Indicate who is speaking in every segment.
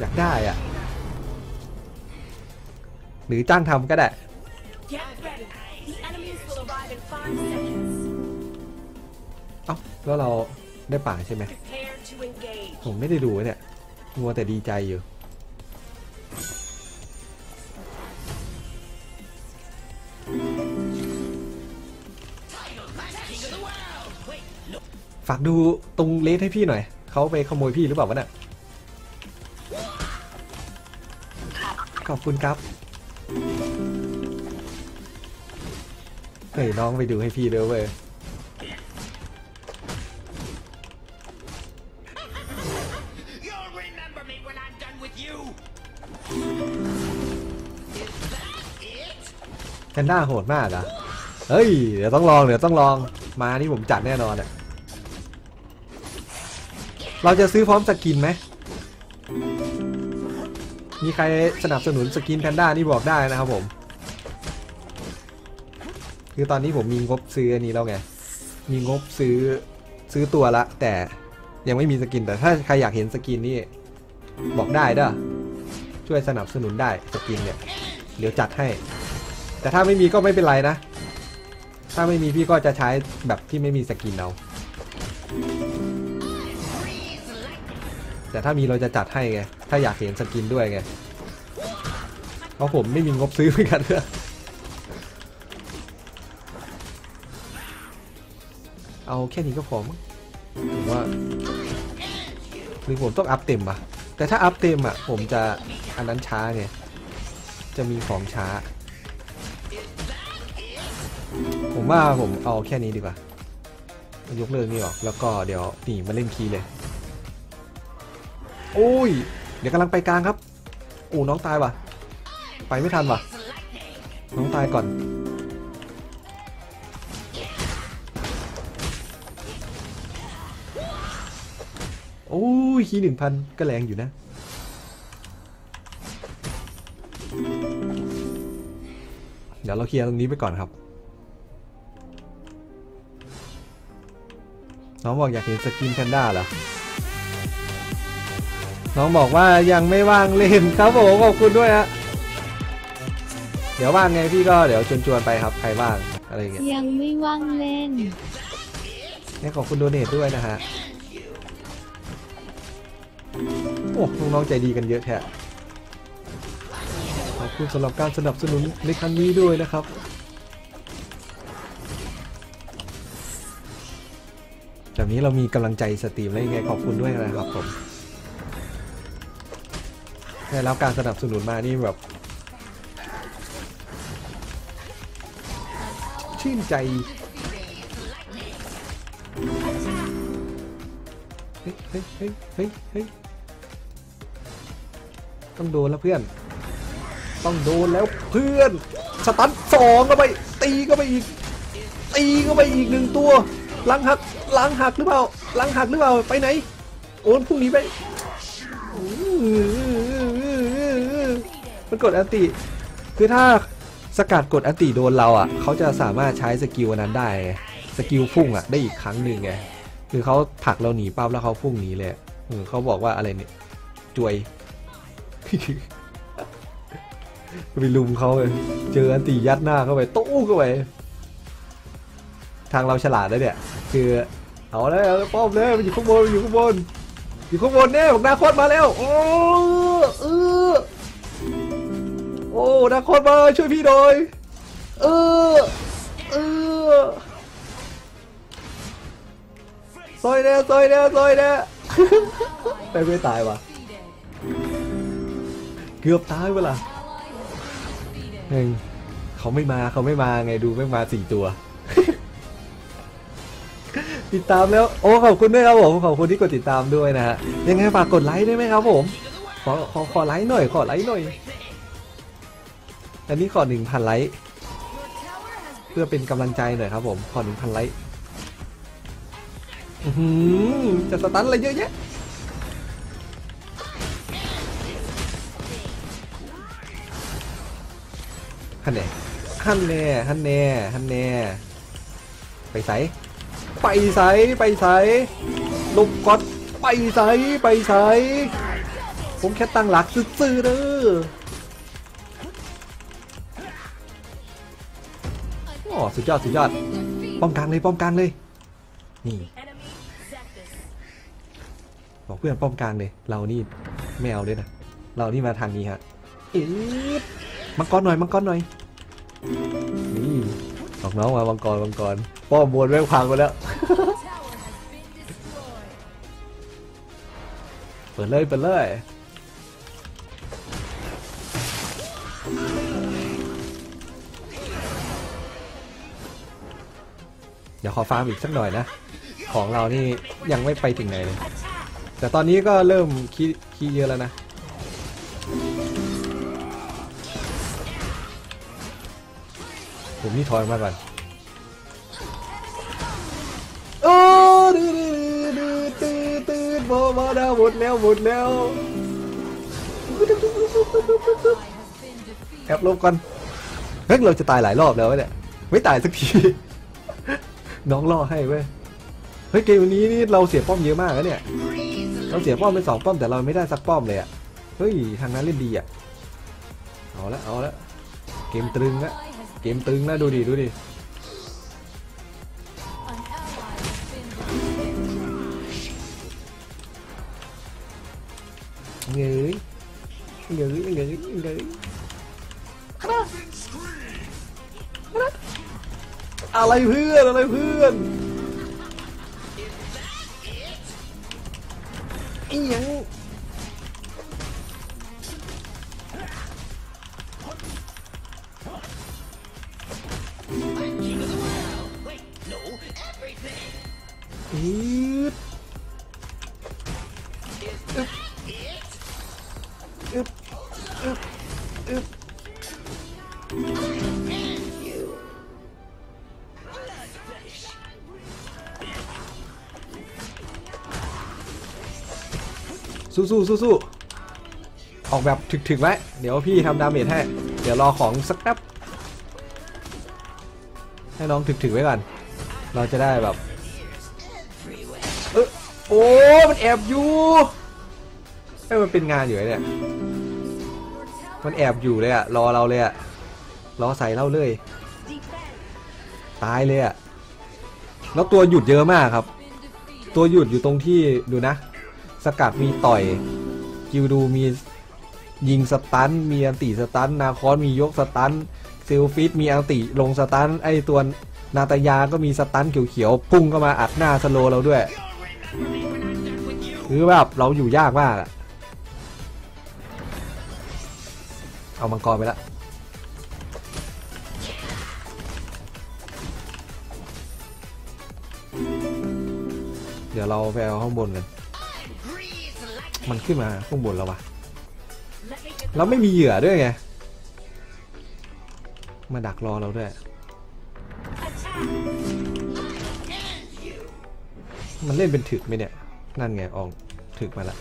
Speaker 1: อยากได้อะ หรือจ้างทำก็ได้ เอ้าแล้วเราได้ป่าใช่ไหมผมไม่ได้ดูเนี่ยมัวแต่ดีใจอยู่ฝากดูตรงเลสให้พี่หน่อย เขาไปขโมยพี่หรือเปล่าวะเนี่ย ขอบคุณครับเฮ้ยน้องไปดูให้พี่เด้อเว้ย
Speaker 2: You'll remember me when I'm done with you.
Speaker 1: แพนด้าโหดมากอะเฮ้ย เดี๋ยวต้องลอง เดี๋ยวต้องลอง มานี่ผมจัดแน่นอนอะเราจะซื้อพร้อมสกินไหม มีใครสนับสนุนสกินแพนด้านี่บอกได้นะครับผม คือตอนนี้ผมมีงบซื้ออันนี้แล้วไง มีงบซื้อซื้อตัวละ แต่ยังไม่มีสกิน แต่ถ้าใครอยากเห็นสกินนี่บอกได้เด้อ ช่วยสนับสนุนได้สกินเนี่ย เดี๋ยวจัดให้ แต่ถ้าไม่มีก็ไม่เป็นไรนะ ถ้าไม่มีพี่ก็จะใช้แบบที่ไม่มีสกินเอา แต่ถ้ามีเราจะจัดให้ไง ถ้าอยากเห็นสกินด้วยไง เพราะผมไม่มีงบซื้อเหมือนกันเพื่อเอาแค่นี้ก็พอมั้งผมว่าหรือผมต้องอัพเต็มอะแต่ถ้าอัพเต็มอะผมจะอันนั้นช้าไงจะมีของช้า ผมว่าผมเอาแค่นี้ดีกว่ายกเลิกนี่ออกแล้วก็เดี๋ยวหนีมาเล่นคีเลย โอ้ย เดี๋ยวกำลังไปกลางครับโอ้น้องตายว่ะ ไปไม่ทันว่ะ น้องตายก่อน โอ้ยคีหนึ่งพันก็แรงอยู่นะเดี๋ยวเราเคลียร์ตรงนี้ไปก่อนครับ น้องบอกอยากเห็นสกินแพนด้าเหรอ น้องบอกว่ายังไม่ว่างเล่นครับผมขอบคุณด้วยฮะเดี๋ยวว่างไงพี่ก็เดี๋ยวชวนๆไปครับใครว่างอะไรอย่างเงี้ย
Speaker 3: ยังไม่ว่างเล่น
Speaker 1: เนี่ยขอบคุณโดเนทด้วยนะฮะโอ้น้องๆใจดีกันเยอะแท้ขอบคุณสำหรับการสนับสนุนในครั้งนี้ด้วยนะครับแบบนี้เรามีกำลังใจสตรีมได้ยังไงขอบคุณด้วยนะครับผม ได้รับการสนับสนุนมานี่แบบ ชื่นใจเฮ้ยเฮ้ยเฮ้ยเฮ้ยเฮ้ยต้องโดนแล้วเพื่อน ต้องโดนแล้วเพื่อน สตันสองก็ไป ตีก็ไปอีก ตีก็ไปอีกหนึ่งตัวหลังหักหลังหักหรือเปล่าหลังหักหรือเปล่า ไปไหน โอนพรุ่งนี้ไป มันกดอันติ คือถ้าสกัดกดอันติโดนเราอะเขาจะสามารถใช้สกิลนั้นได้สกิลพุ่งอะได้อีกครั้งหนึ่งไงคือเขาผลักเราหนีปั๊บแล้วเขาพุ่งหนีเลยอะเขาบอกว่าอะไรเนี่ยจวยไปลุมเขาเลยเจออันตียัดหน้าเข้าไปตู้เข้าไปทางเราฉลาดแล้วเนี่ย คือเอาเลยเอาเลยป้อมเลยมันอยู่ข้างบนมันอยู่ข้างบนอยู่ข้างบนเนี่ยบอกนาคตมาแล้วโอ้เออ อ้นาคตมาช่วยพี่หน่อยเออเออซอยแน่ซอยแน่ซอยแน่ไปไม่ตายวะเกือบตายเวล่ะเฮ้ยเขาไม่มาเขาไม่มาไงดูไม่มาสี่ตัว ติดตามแล้วโอ้ขอบคุณด้วยครับผมขอบคุณที่กดติดตามด้วยนะฮะยังไงฝากกดไลค์ได้ไหมครับผมขอขอขอไลค์หน่อยขอไลค์หน่อย อันนี้ขอหนึ่งพันไลค์เพื่อเป็นกำลังใจหน่อยครับผมขอหนึ่งพันไลค์อื้อหือจะสตันอะไรเยอะแยะฮันแน่ฮันแน่ฮันแน่ฮันแน่ไปใสไปใสไปใสลบก๊อตไปใสไปใสผมแค่ตั้งหลักซื่อๆเด้อ สุดยอดสุดยอด ป้อมกลางเลยป้อมกลางเลย นี่บอกเพื่อนป้อมกลางเลย เรานี่ไม่เอาด้วยนะ เรานี่มาทางนี้ฮะอีดมังกรหน่อยมังกรหน่อย นี่บอกน้องมามังกรมังกร ป้อมบนแม่งพังไปแล้ว เปิดเลยเปิดเลย ดี๋ยวขอฟาร์มอีกสักหน่อยนะ ของเรานี่ยังไม่ไปถึงไหนเลย แต่ตอนนี้ก็เริ่มคีคีเยอะแล้วนะ ผมนี่ถอยมาก่อนโอ้ดื้อดื้อดื้อดื้อดื้อบมาดาวหมดแล้วหมดแล้วแอบลบก่อนเฮ้ยเราจะตายหลายรอบแล้วเนี่ย ไม่ตายสักที น้องล่อให้เว้ย เฮ้ยเกมนี้นี่เราเสียป้อมเยอะมากนะเนี่ย เราเสียป้อมไปสองป้อมแต่เราไม่ได้สักป้อมเลยอะเฮ้ยทางนั้นเล่นดีอะเอาละเอาละเกมตึงละเกมตึงนะดูดิดูดิ อะไรเพื่อนอะไรเพื่อนไอ้ยังอี สู้สู้สู้สู้ออกแบบถึกๆไว้ เดี๋ยวพี่ทำดาเมจให้ เดี๋ยวรอของสักแป๊บให้น้องถึกๆไว้ก่อน เราจะได้แบบ เออโอ้ มันแอบอยู่เอ้มันเป็นงานอยู่เนี่ย มันแอบอยู่เลยอะรอเราเลยอะรอใส่เราเลย ตายเลยอะแล้วตัวหยุดเยอะมากครับ ตัวหยุดอยู่ตรงที่ดูนะ สกัดมีต่อยกิวดูมียิงสตันมีอันติสตันนาคอนมียกสตันเซลฟิตมีอันติลงสตันไอตัวนาตายาก็มีสตันเขียวๆพุ่งเข้ามาอัดหน้าสโลเราด้วยคือแบบเราอยู่ยากมากอะเอามังกรไปละเดี๋ยวเราไปเอาข้างบนกัน มันขึ้นมาข้างบนแล้ววะ
Speaker 4: Let me get
Speaker 1: เราไม่มีเหยื่อด้วยไง มาดักรอเราด้วย มันเล่นเป็นถึกไหมเนี่ย นั่นไงออกถึกมาละ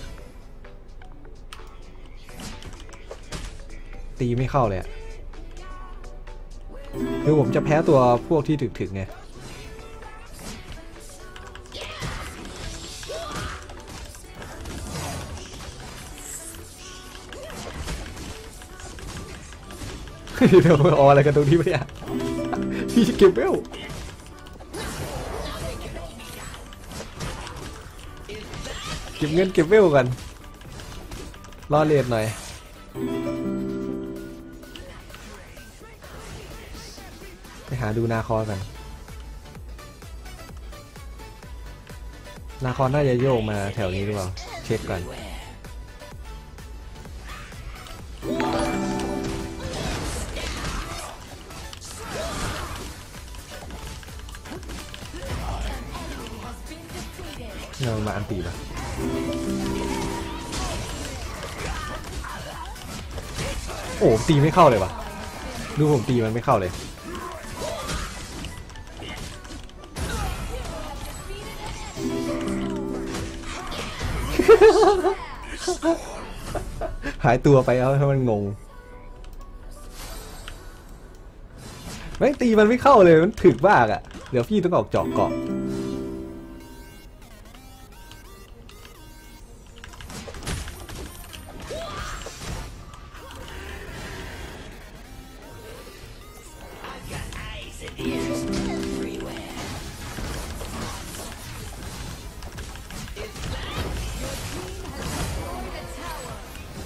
Speaker 1: ตีไม่เข้าเลยอะคือผมจะแพ้ตัวพวกที่ถึกๆไง เดี๋ยวเอาอะไรกันตรงนี้ไปเนี่ยพี่จะเก็บเวลเก็บเงินเก็บเวลกันรอเลทหน่อยไปหาดูนาคอกันนาคอนน่าจะโยกมาแถวนี้หรือเปล่า เช็คก่อน เรามาอันตีปะโอ้ตีไม่เข้าเลยวะดูผมตีมันไม่เข้าเลยหายตัวไปแล้วให้มันงงไม่งตีมันไม่เข้าเลยมันถึกมากอะ่ะ เดี๋ยวพี่ต้องออกจาะเกาะ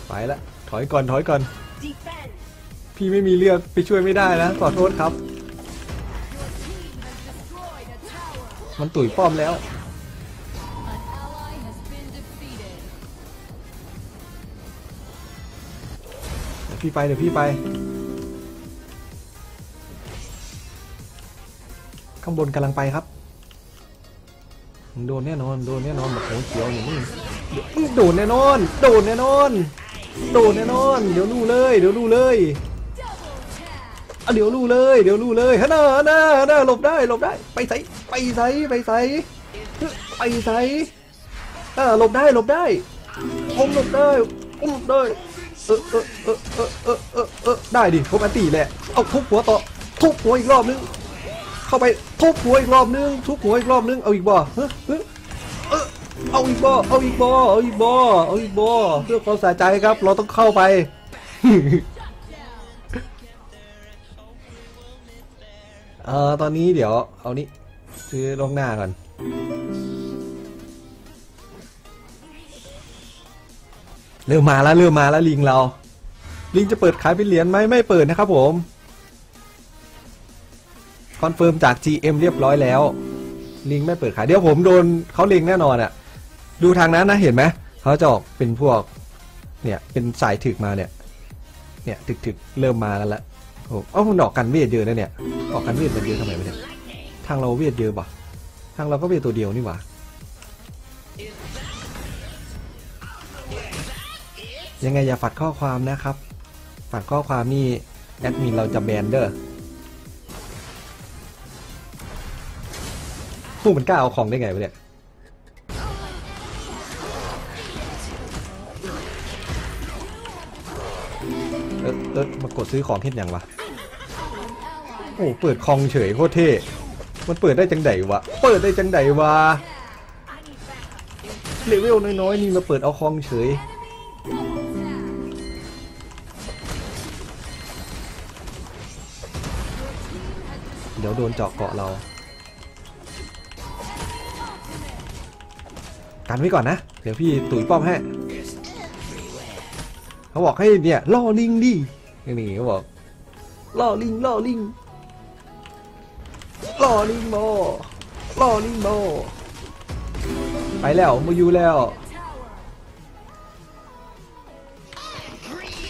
Speaker 1: ไปละถอยก่อนถอยก่อน
Speaker 4: Defend.
Speaker 1: พี่ไม่มีเลือกไปช่วยไม่ได้นะขอโทษครับ มันตุ๋ยป้อมแล้วเดี๋ยวพี่ไปเดี๋ยวพี่ไป ข้างบนกำลังไปครับโดนแน่นอน โดนแน่นอนแบบโหเขียวอย่างนี้โดนแน่นอน โดนแน่นอน โดนแน่นอน เดี๋ยวรู้เลย เดี๋ยวรู้เลยอะเดี๋ยวรู้เลย เดี๋ยวรู้เลยฮะน่าน่าน่าหลบได้หลบได้ ไปใส่ไปใส่ไปใส่ไปใส่อ่าหลบได้หลบได้ผมหลบได้ผมหลบได้เออเออเออเออเออเออเออได้ดิผมอันตีแหละเอาทุบหัวต่อทุบหัวอีกรอบนึง เข้าไปทุบหัวอีกรอบนึงทุบหัวอีกรอบนึงเอาอีกบ่เฮ้ย เอาอีกบ่เอาอีกบ่เอาอีกบ่เอาอีกบ่เพื่อความสะใจครับ เราต้องเข้าไป เออตอนนี้เดี๋ยว เอานี้ซื้อลงหน้าก่อนเริ่มมาแล้วเริ่มมาแล้วลิงเรา ลิงจะเปิดขายเป็นเหรียญไหมไม่เปิดนะครับผม คอนเฟิร์มจาก GM เรียบร้อยแล้ว ลิงไม่เปิดขายเดี๋ยวผมโดนเขาเล็งแน่นอนอะ่ะ ดูทางนั้นนะเห็นไหมเขาจะออกเป็นพวกเนี่ยเป็นสายถึกมาเนี่ยเนี่ยถึกถึกๆเริ่มมาแล้วโอ้เอ้ามันออกกันเวทเยอะนะเนี่ยออกกันเวทมันเยอะทำไมวะเนี่ยทางเราเวทเยอะปะทางเราก็เวทตัวเดียวนี่หว่ายังไงอย่าฝัดข้อความนะครับ ฝัดข้อความนี่แอดมินเราจะแบนเด้อพวกมันกล้าเอาของได้ไงวะเนี่ย ดซื้อของเห็นยังวะโอ้เปิดคองเฉยโคตรเท่มันเปิดได้จังไดวะเปิดได้จังไดวะเลเวลน้อยๆนี่มาเปิดเอาคองเฉยเดี๋ยวโดนเจาะเกาะเรากันไว้ก่อนนะ เดี๋ยวพี่ตุ๋ยป้อมให้ เขาบอกให้เนี่ยล่อลิงดิ นี่เขาบอกล่อลิงล่อลิงล่อลิงโมล่อลิงโมไปแล้วมาอยู่แล้ว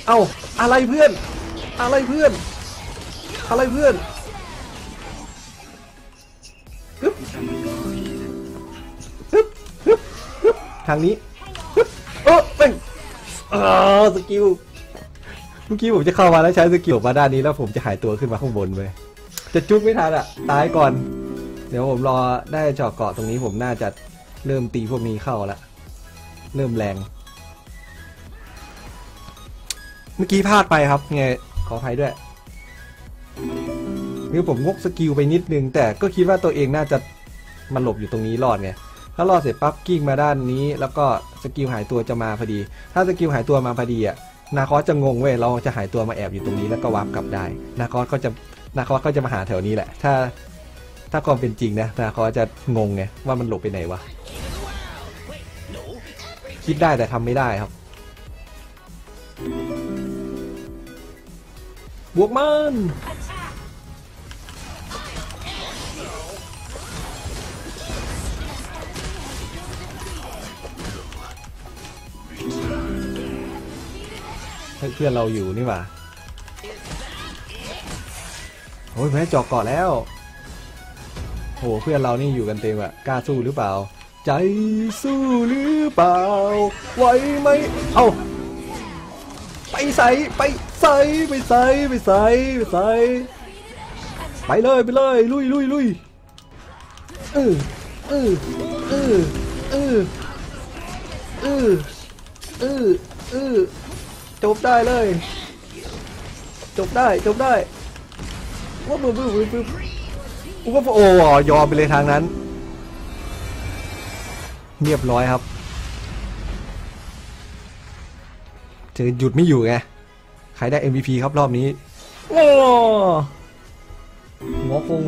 Speaker 1: เอาอะไรเพื่อน อะไรเพื่อน อะไรเพื่อนฮึบฮึบฮึบฮึบทางนี้ฮึบโอ้เป็นอ๋อสกิล เมื่อกี้ผมจะเข้ามาแล้วใช้สกิลมาด้านนี้แล้วผมจะหายตัวขึ้นมาข้างบนไปจะจุกไม่ทันอะ ตายก่อน เดี๋ยวผมรอได้เจาะเกาะตรงนี้ผมน่าจะเริ่มตีพวกนี้เข้าละเริ่มแรง เมื่อกี้พลาดไปครับไงขออภัยด้วยคือผมงกสกิลไปนิดนึง แต่ก็คิดว่าตัวเองน่าจะมันหลบอยู่ตรงนี้รอดไงถ้ารอดเสร็จปั๊บกิ้งมาด้านนี้ แล้วก็สกิลหายตัวจะมาพอดี ถ้าสกิลหายตัวมาพอดีอะ นาคอสจะงงเว้ยเราจะหายตัวมาแอบอยู่ตรงนี้แล้วก็วาร์ปกลับได้ นาคอสก็จะนาคอสก็จะมาหาแถวนี้แหละ ถ้าถ้าความเป็นจริงนะนาคอสจะงงไงว่ามันหลบไปไหนวะคิดได้แต่ทำไม่ได้ครับบวกมัน พื่อนเราอยู่นี่หว่าโอ้ยแพ้เจอกเกาะแล้วโหเพื่อนเรานี่อยู่กันเต็มอะกล้าสู้หรือเปล่า ใจสู้หรือเปล่าไหวไหมเอาไปใส่ไปใส่ไปใส่ไปใส่ไปใส่ไปเลยไปเลยลุยลุยลุยเออเออเออเออเออเออเออ จบได้เลย จบได้จบได้ว่าบึ้บบึ้บบึ้บกูก็โอ้ยอมไปเลยทางนั้น เรียบร้อยครับเจอหยุดไม่อยู่ไงใครได้ MVP ครับรอบนี้โอ้หมอคง